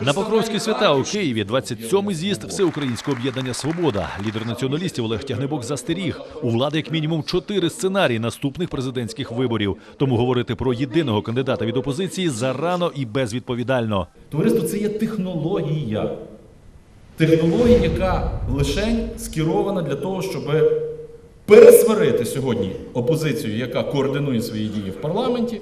На Покровські свята у Києві. Києві 27-й з'їзд Всеукраїнського об'єднання Свобода. Лідер націоналістів Олег Тягнебок застеріг. У влади як мінімум чотири сценарії наступних президентських виборів. Тому говорити про єдиного кандидата від опозиції зарано і безвідповідально. Товариство це є технологія. Технологія, яка лише скерована для того, щоб пересварити сьогодні опозицію, яка координує свої дії в парламенті.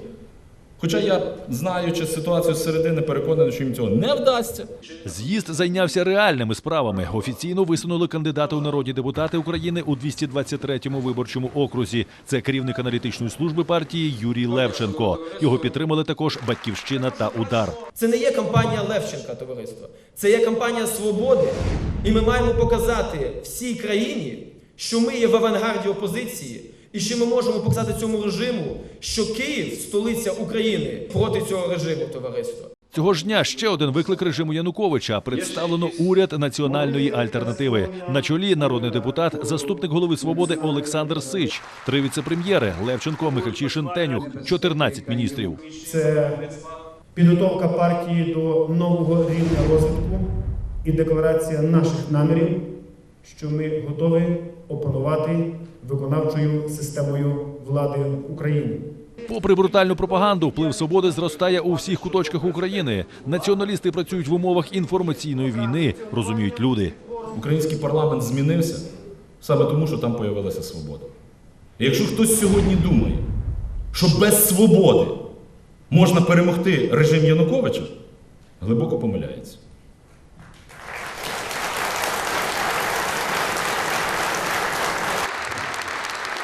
Хоча я, знаючи ситуацію зсередини, переконаний, що їм цього не вдасться. З'їзд зайнявся реальними справами. Офіційно висунули кандидата у народні депутати України у 223-му виборчому окрузі. Це керівник аналітичної служби партії Юрій Левченко. Його підтримали також Батьківщина та Удар. Це не є кампанія Левченка, товариство. Це є кампанія свободи. І ми маємо показати всій країні, що ми є в авангарді опозиції, і що ми можемо показати цьому режиму, що Київ столиця України проти цього режиму, товариство. Цього ж дня ще один виклик режиму Януковича. Представлено уряд національної альтернативи. На чолі народний депутат, заступник голови свободи Олександр Сич, три віцепрем'єри Левченко, Михальчишин, Тенюх, 14 міністрів. Це підготовка партії до нового рівня розвитку і декларація наших намірів, що ми готові опанувати виконавчою системою влади України. Попри брутальну пропаганду, вплив свободи зростає у всіх куточках України. Націоналісти працюють в умовах інформаційної війни, розуміють люди. Український парламент змінився саме тому, що там появилася свобода. І якщо хтось сьогодні думає, що без свободи можна перемогти режим Януковича, глибоко помиляється.